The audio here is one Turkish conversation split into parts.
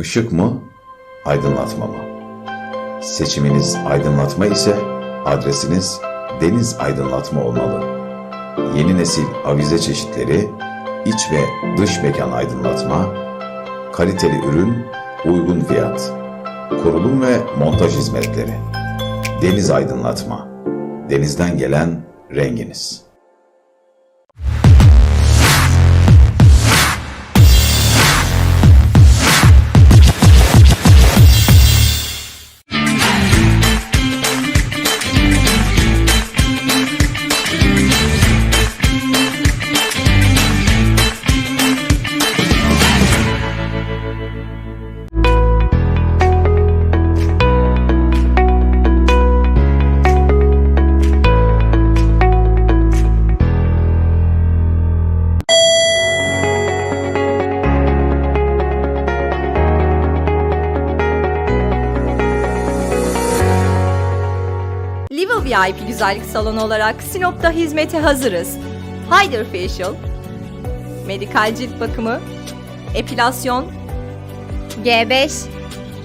Işık mı, aydınlatma mı? Seçiminiz aydınlatma ise adresiniz Deniz Aydınlatma olmalı. Yeni nesil avize çeşitleri, iç ve dış mekan aydınlatma, kaliteli ürün, uygun fiyat, kurulum ve montaj hizmetleri. Deniz Aydınlatma. Denizden gelen renginiz. Liva VIP güzellik salonu olarak Sinop'ta hizmete hazırız. Hyder Facial, medikal cilt bakımı, epilasyon, G5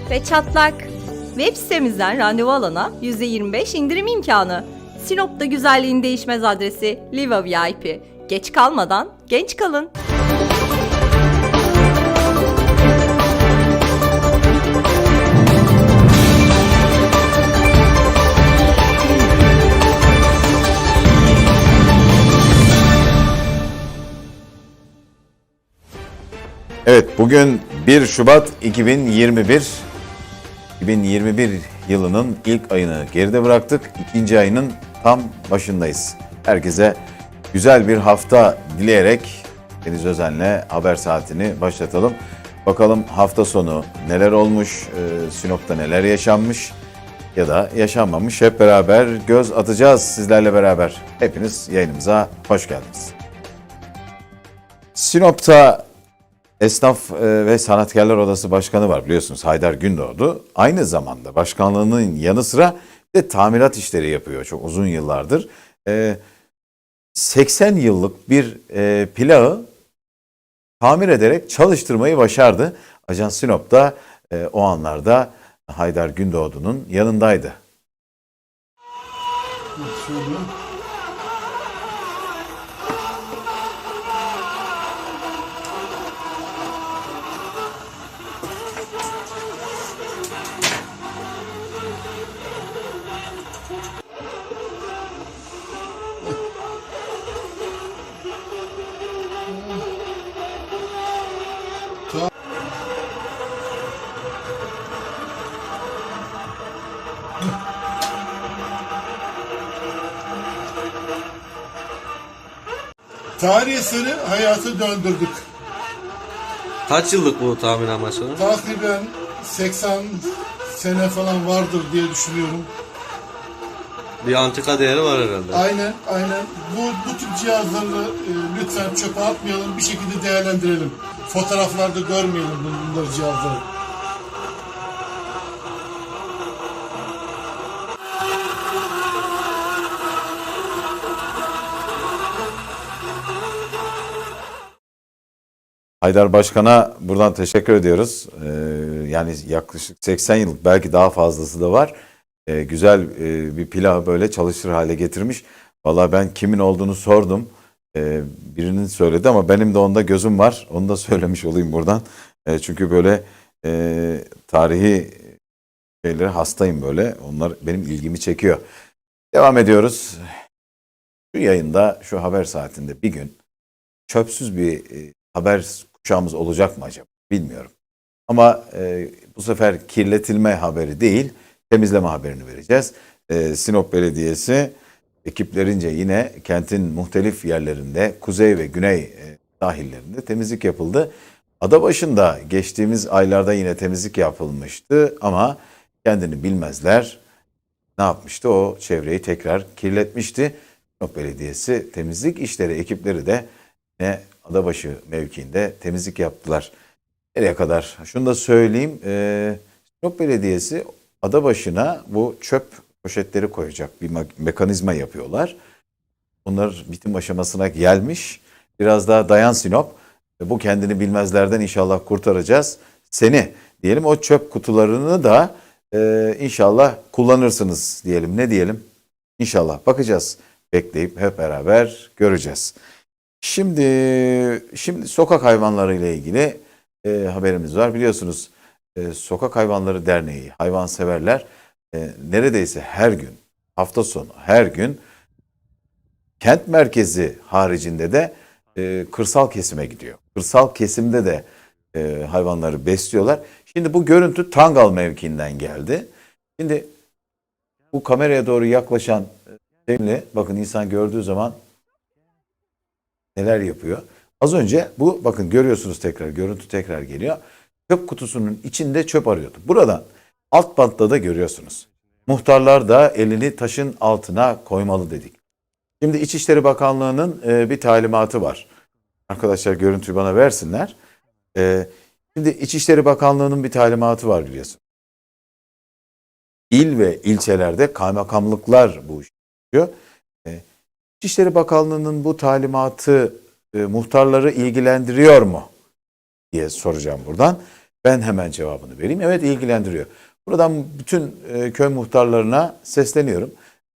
ve çatlak. Web sitemizden randevu alana %25 indirim imkanı. Sinop'ta güzelliğin değişmez adresi Liva VIP. Geç kalmadan genç kalın. Evet bugün 1 Şubat 2021. 2021 yılının ilk ayını geride bıraktık. İkinci ayının tam başındayız. Herkese güzel bir hafta dileyerek Deniz Özen'le haber saatini başlatalım. Bakalım hafta sonu neler olmuş, e, Sinop'ta neler yaşanmış ya da yaşanmamış hep beraber göz atacağız sizlerle beraber. Hepiniz yayınımıza hoş geldiniz. Sinop'ta Esnaf e, ve Sanatkarlar Odası Başkanı var biliyorsunuz Haydar Gündoğdu. Aynı zamanda başkanlığının yanı sıra de tamirat işleri yapıyor çok uzun yıllardır. E, 80 yıllık bir e, plağı tamir ederek çalıştırmayı başardı. Ajans Sinop da e, o anlarda Haydar Gündoğdu'nun yanındaydı. Tarih eseri hayatı döndürdük. Kaç yıllık bu tahmin amaçları? Takriben 80 sene falan vardır diye düşünüyorum. Bir antika değeri var herhalde. Aynen, aynen. Bu, bu tip cihazları e, lütfen çöpe atmayalım, bir şekilde değerlendirelim. Fotoğraflarda görmeyelim bun- bunları cihazları. Haydar Başkan'a buradan teşekkür ediyoruz. Ee, yani yaklaşık 80 yıllık belki daha fazlası da var. Ee, güzel e, bir pilavı böyle çalışır hale getirmiş. Vallahi ben kimin olduğunu sordum. Ee, birinin söyledi ama benim de onda gözüm var. Onu da söylemiş olayım buradan. Çünkü böyle e, tarihi şeylere hastayım böyle. Onlar benim ilgimi çekiyor. Devam ediyoruz. Şu yayında, şu haber saatinde bir gün çöpsüz bir e, haber kuşağımız olacak mı acaba? Bilmiyorum. Ama e, bu sefer kirletilme haberi değil, temizleme haberini vereceğiz. E, Sinop Belediyesi ekiplerince yine kentin muhtelif yerlerinde, kuzey ve güney e, sahillerinde temizlik yapıldı. Adabaşı'nda geçtiğimiz aylarda yine temizlik yapılmıştı ama kendini bilmezler. Ne yapmıştı? O çevreyi tekrar kirletmişti. Sinop Belediyesi temizlik işleri ekipleri de ne Adabaşı mevkiinde temizlik yaptılar. Nereye kadar? Şunu da söyleyeyim. E, Sinop Belediyesi Adabaşı'na bu çöp poşetleri koyacak bir me- mekanizma yapıyorlar. Bunlar bitim aşamasına gelmiş. Biraz daha dayan Sinop. Bu kendini bilmezlerden inşallah kurtaracağız. Seni diyelim. O çöp kutularını da e, inşallah kullanırsınız diyelim. Ne diyelim? İnşallah bakacağız. Bekleyip hep beraber göreceğiz. Şimdi şimdi sokak hayvanları ile ilgili e, haberimiz var. Biliyorsunuz e, Sokak Hayvanları Derneği, hayvanseverler e, neredeyse her gün, hafta sonu her gün kent merkezi haricinde de e, kırsal kesime gidiyor. Kırsal kesimde de e, hayvanları besliyorlar. Şimdi bu görüntü Tangal mevkiinden geldi. Şimdi bu kameraya doğru yaklaşan e, şeyle bakın insan gördüğü zaman neler yapıyor. Az önce bu bakın görüyorsunuz tekrar görüntü tekrar geliyor. Çöp kutusunun içinde çöp arıyordu. Buradan alt bantta da görüyorsunuz. Muhtarlar da elini taşın altına koymalı dedik. Şimdi İçişleri Bakanlığı'nın e, bir talimatı var. Arkadaşlar görüntüyü bana versinler. E, şimdi İçişleri Bakanlığı'nın bir talimatı var biliyorsun. İl ve ilçelerde kaymakamlıklar bu işi yapıyor. İçişleri Bakanlığı'nın bu talimatı e, muhtarları ilgilendiriyor mu diye soracağım buradan. Ben hemen cevabını vereyim. Evet ilgilendiriyor. Buradan bütün e, köy muhtarlarına sesleniyorum.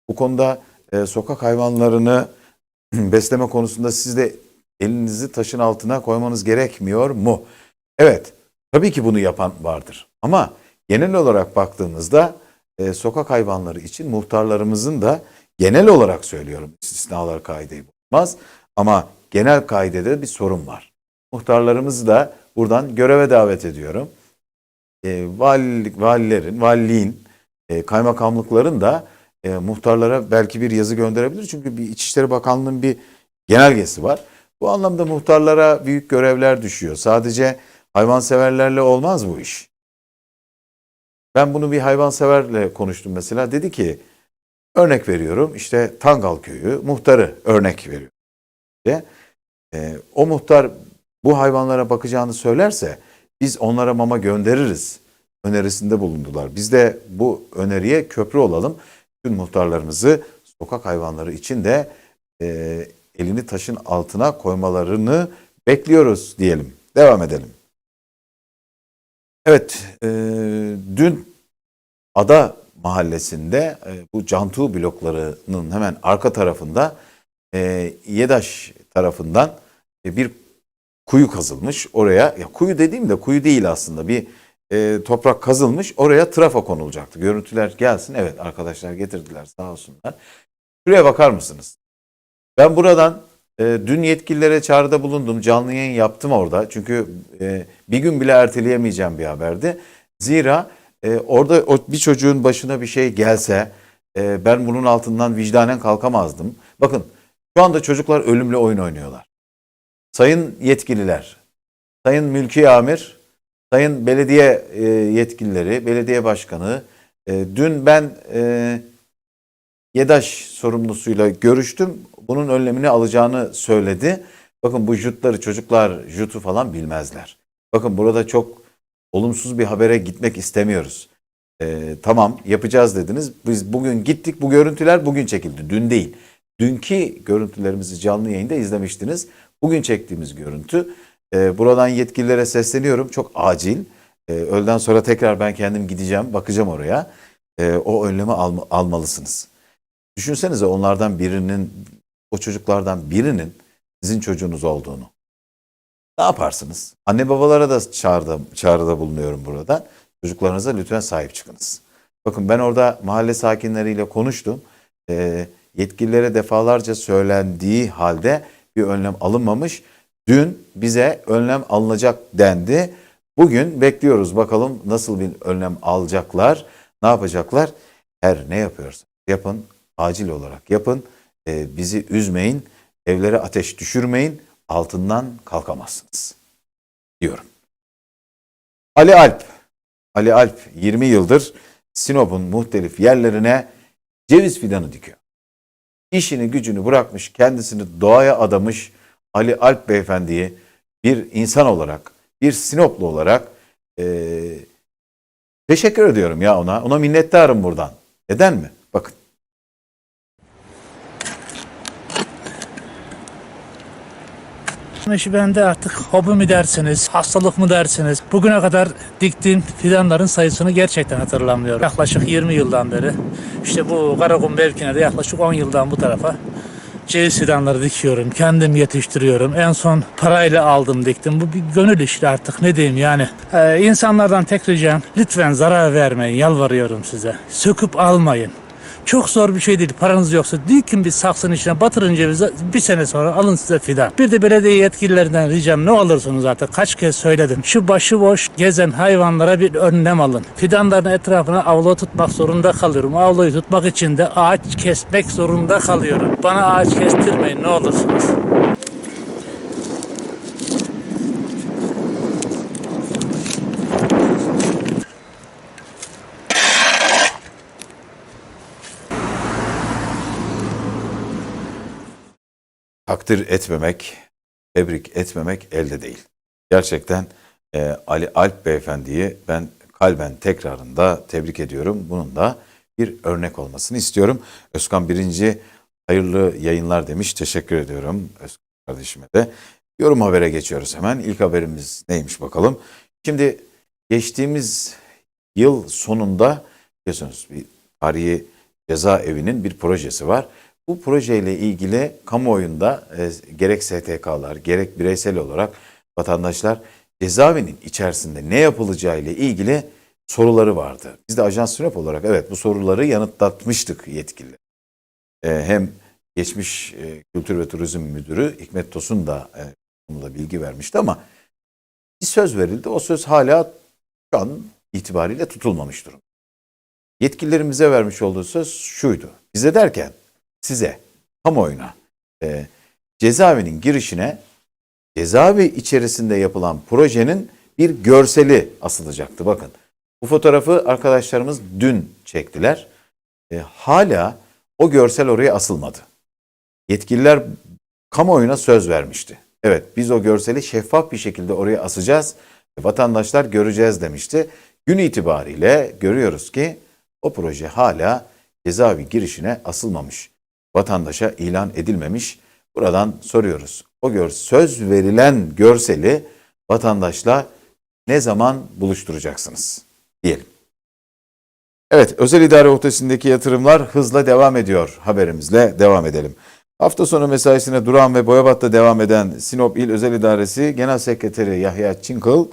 Bu konuda e, sokak hayvanlarını besleme konusunda siz de elinizi taşın altına koymanız gerekmiyor mu? Evet, tabii ki bunu yapan vardır. Ama genel olarak baktığımızda e, sokak hayvanları için muhtarlarımızın da genel olarak söylüyorum istisnalar kaideyi bulmaz. Ama genel kaidede bir sorun var. Muhtarlarımızı da buradan göreve davet ediyorum. E, valilik, valilerin, valiliğin, e, kaymakamlıkların da e, muhtarlara belki bir yazı gönderebilir. Çünkü bir İçişleri Bakanlığı'nın bir genelgesi var. Bu anlamda muhtarlara büyük görevler düşüyor. Sadece hayvanseverlerle olmaz bu iş. Ben bunu bir hayvanseverle konuştum mesela. Dedi ki örnek veriyorum işte Tangal Köyü muhtarı örnek veriyor. İşte, e, o muhtar bu hayvanlara bakacağını söylerse biz onlara mama göndeririz önerisinde bulundular. Biz de bu öneriye köprü olalım. Tüm muhtarlarımızı sokak hayvanları için de e, elini taşın altına koymalarını bekliyoruz diyelim. Devam edelim. Evet, e, dün Ada Mahallesi'nde e, bu Cantu bloklarının hemen arka tarafında e, Yedaş tarafından e, bir kuyu kazılmış. Oraya ya kuyu dediğim de kuyu değil aslında bir e, toprak kazılmış. Oraya trafo konulacaktı. Görüntüler gelsin. Evet arkadaşlar getirdiler sağ olsunlar. Şuraya bakar mısınız? Ben buradan e, dün yetkililere çağrıda bulundum. Canlı yayın yaptım orada. Çünkü e, bir gün bile erteleyemeyeceğim bir haberdi. Zira e, orada o bir çocuğun başına bir şey gelse e, ben bunun altından vicdanen kalkamazdım. Bakın şu anda çocuklar ölümle oyun oynuyorlar. Sayın yetkililer, sayın mülki amir, sayın belediye e, yetkilileri, belediye başkanı, e, dün ben e, YEDAŞ sorumlusuyla görüştüm. Bunun önlemini alacağını söyledi. Bakın bu jutları çocuklar jutu falan bilmezler. Bakın burada çok olumsuz bir habere gitmek istemiyoruz. Ee, tamam yapacağız dediniz. Biz bugün gittik bu görüntüler bugün çekildi. Dün değil. Dünkü görüntülerimizi canlı yayında izlemiştiniz. Bugün çektiğimiz görüntü. Ee, buradan yetkililere sesleniyorum. Çok acil. Ee, öğleden sonra tekrar ben kendim gideceğim. Bakacağım oraya. Ee, o önlemi alma- almalısınız. Düşünsenize onlardan birinin, o çocuklardan birinin sizin çocuğunuz olduğunu. Ne yaparsınız? Anne babalara da çağrıda, çağrıda bulunuyorum burada. Çocuklarınıza lütfen sahip çıkınız. Bakın ben orada mahalle sakinleriyle konuştum. Ee, yetkililere defalarca söylendiği halde bir önlem alınmamış. Dün bize önlem alınacak dendi. Bugün bekliyoruz bakalım nasıl bir önlem alacaklar, ne yapacaklar? Her ne yapıyorsa yapın, acil olarak yapın. Ee, bizi üzmeyin, evlere ateş düşürmeyin, altından kalkamazsınız diyorum. Ali Alp, Ali Alp 20 yıldır Sinop'un muhtelif yerlerine ceviz fidanı dikiyor. İşini gücünü bırakmış, kendisini doğaya adamış Ali Alp beyefendiyi bir insan olarak, bir Sinoplu olarak eee, teşekkür ediyorum ya ona. Ona minnettarım buradan. Neden mi? Bakın. İşi bende artık hobi mi dersiniz, hastalık mı dersiniz? Bugüne kadar diktiğim fidanların sayısını gerçekten hatırlamıyorum. Yaklaşık 20 yıldan beri işte bu Karakum mevkine de yaklaşık 10 yıldan bu tarafa ceviz fidanları dikiyorum. Kendim yetiştiriyorum. En son parayla aldım diktim. Bu bir gönül işi artık ne diyeyim yani. Ee, insanlardan tek ricam lütfen zarar vermeyin. Yalvarıyorum size. Söküp almayın. Çok zor bir şey değil. Paranız yoksa dikin bir saksının içine batırın cevizi bir sene sonra alın size fidan. Bir de belediye yetkililerinden ricam ne olursunuz artık kaç kez söyledim. Şu başıboş gezen hayvanlara bir önlem alın. Fidanların etrafına avlu tutmak zorunda kalıyorum. Avluyu tutmak için de ağaç kesmek zorunda kalıyorum. Bana ağaç kestirmeyin ne olursunuz. Takdir etmemek, tebrik etmemek elde değil. Gerçekten e, Ali Alp Beyefendi'yi ben kalben tekrarında tebrik ediyorum. Bunun da bir örnek olmasını istiyorum. Özkan Birinci hayırlı yayınlar demiş. Teşekkür ediyorum Özkan kardeşime de. Yorum habere geçiyoruz hemen. İlk haberimiz neymiş bakalım. Şimdi geçtiğimiz yıl sonunda biliyorsunuz bir tarihi cezaevinin bir projesi var. Bu projeyle ilgili kamuoyunda e, gerek STK'lar gerek bireysel olarak vatandaşlar cezaevinin içerisinde ne yapılacağı ile ilgili soruları vardı. Biz de Ajans Sinop olarak evet bu soruları yanıtlatmıştık yetkili. hem geçmiş e, Kültür ve Turizm Müdürü Hikmet Tosun da e, konuda bilgi vermişti ama bir söz verildi. O söz hala şu an itibariyle tutulmamış durum. Yetkililerimize vermiş olduğu söz şuydu. Bize derken size, kamuoyuna e, cezaevinin girişine cezaevi içerisinde yapılan projenin bir görseli asılacaktı. Bakın bu fotoğrafı arkadaşlarımız dün çektiler. E, hala o görsel oraya asılmadı. Yetkililer kamuoyuna söz vermişti. Evet biz o görseli şeffaf bir şekilde oraya asacağız. Vatandaşlar göreceğiz demişti. Gün itibariyle görüyoruz ki o proje hala cezaevi girişine asılmamış. Vatandaşa ilan edilmemiş. Buradan soruyoruz. O gör söz verilen görseli vatandaşla ne zaman buluşturacaksınız diyelim. Evet, özel idare ortasındaki yatırımlar hızla devam ediyor. Haberimizle devam edelim. Hafta sonu mesaisine Duran ve Boyabat'ta devam eden Sinop İl Özel İdaresi Genel Sekreteri Yahya Çinkıl,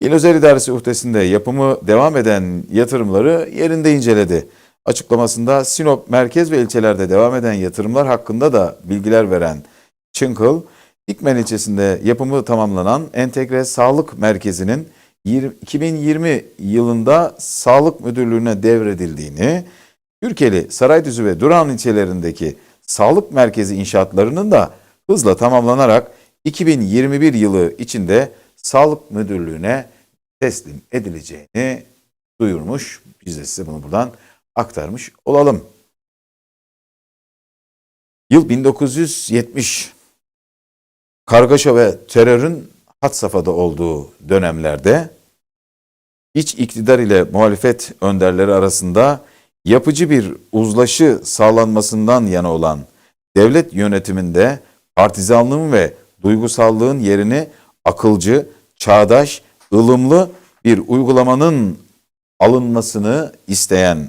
İl Özel İdaresi uhdesinde yapımı devam eden yatırımları yerinde inceledi. Açıklamasında Sinop merkez ve ilçelerde devam eden yatırımlar hakkında da bilgiler veren Çınkıl, İkmen ilçesinde yapımı tamamlanan Entegre Sağlık Merkezi'nin 2020 yılında Sağlık Müdürlüğü'ne devredildiğini, Türkeli, Saraydüzü ve Duran ilçelerindeki sağlık merkezi inşaatlarının da hızla tamamlanarak 2021 yılı içinde Sağlık Müdürlüğü'ne teslim edileceğini duyurmuş. Biz de size bunu buradan aktarmış olalım. Yıl 1970. Kargaşa ve terörün had safhada olduğu dönemlerde iç iktidar ile muhalefet önderleri arasında yapıcı bir uzlaşı sağlanmasından yana olan devlet yönetiminde partizanlığın ve duygusallığın yerini akılcı, çağdaş, ılımlı bir uygulamanın alınmasını isteyen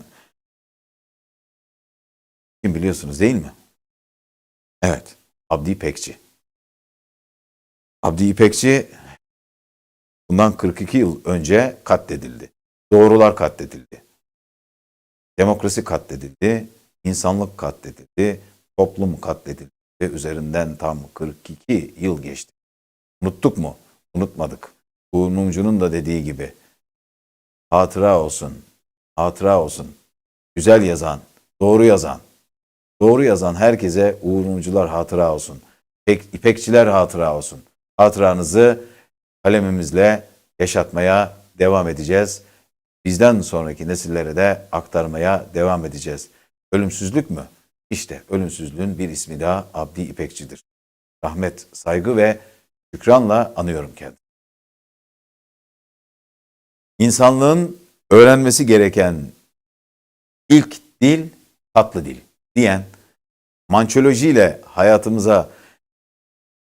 kim biliyorsunuz değil mi? Evet, Abdi İpekçi. Abdi İpekçi bundan 42 yıl önce katledildi. Doğrular katledildi. Demokrasi katledildi, insanlık katledildi, toplum katledildi ve üzerinden tam 42 yıl geçti. Unuttuk mu? Unutmadık. Bu Mumcu'nun da dediği gibi hatıra olsun, hatıra olsun. Güzel yazan, doğru yazan, doğru yazan herkese Uğur Mumcular hatıra olsun. İpek, İpekçiler hatıra olsun. Hatıranızı kalemimizle yaşatmaya devam edeceğiz. Bizden sonraki nesillere de aktarmaya devam edeceğiz. Ölümsüzlük mü? İşte ölümsüzlüğün bir ismi daha Abdi İpekçidir. Rahmet, saygı ve şükranla anıyorum kendimi. İnsanlığın öğrenmesi gereken ilk dil tatlı dil diyen mançolojiyle hayatımıza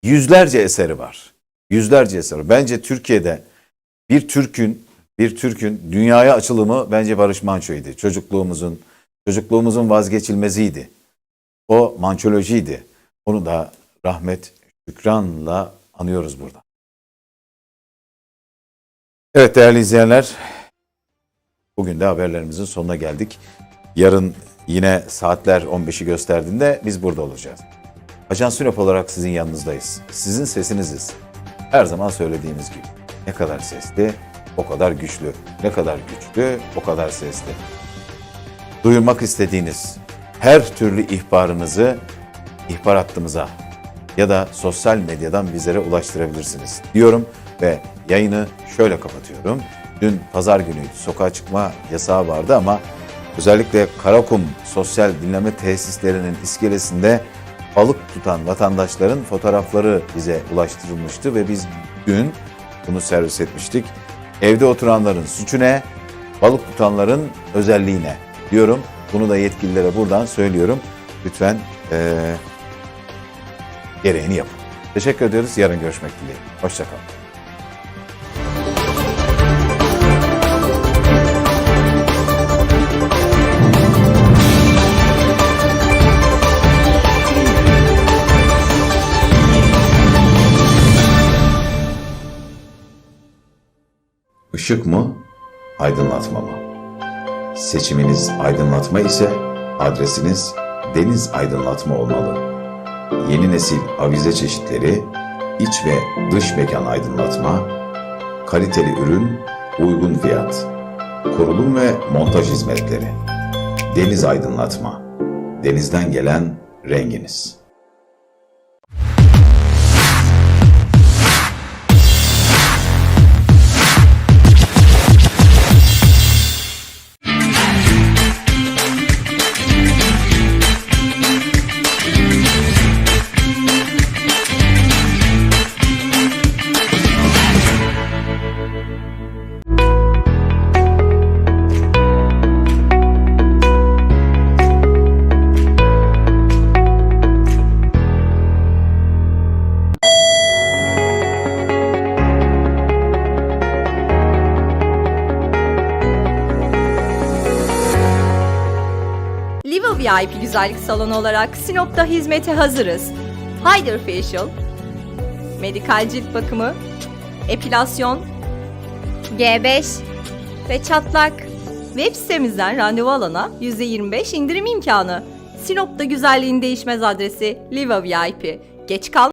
yüzlerce eseri var. Yüzlerce eseri. Bence Türkiye'de bir Türk'ün bir Türk'ün dünyaya açılımı bence Barış Manço'ydu. Çocukluğumuzun çocukluğumuzun vazgeçilmeziydi. O mançolojiydi. Onu da rahmet şükranla anıyoruz burada. Evet değerli izleyenler, bugün de haberlerimizin sonuna geldik. Yarın yine saatler 15'i gösterdiğinde biz burada olacağız. Ajans Sinop olarak sizin yanınızdayız. Sizin sesiniziz. Her zaman söylediğimiz gibi. Ne kadar sesli, o kadar güçlü. Ne kadar güçlü, o kadar sesli. Duyurmak istediğiniz her türlü ihbarınızı ihbar hattımıza ya da sosyal medyadan bizlere ulaştırabilirsiniz diyorum ve yayını şöyle kapatıyorum. Dün pazar günüydü. Sokağa çıkma yasağı vardı ama özellikle Karakum sosyal dinleme tesislerinin iskelesinde balık tutan vatandaşların fotoğrafları bize ulaştırılmıştı ve biz dün bunu servis etmiştik. Evde oturanların suçu ne? Balık tutanların özelliği ne? Diyorum. Bunu da yetkililere buradan söylüyorum. Lütfen eee gereğini yapın. Teşekkür ediyoruz. Yarın görüşmek dileğiyle. Hoşçakalın. Işık mı, aydınlatma mı? Seçiminiz aydınlatma ise adresiniz Deniz Aydınlatma olmalı. Yeni nesil avize çeşitleri, iç ve dış mekan aydınlatma, kaliteli ürün, uygun fiyat, kurulum ve montaj hizmetleri. Deniz Aydınlatma. Denizden gelen renginiz. VIP güzellik salonu olarak Sinop'ta hizmete hazırız. Hyder Facial, medikal cilt bakımı, epilasyon, G5 ve çatlak. Web sitemizden randevu alana %25 indirim imkanı. Sinop'ta güzelliğin değişmez adresi Liva VIP. Geç kal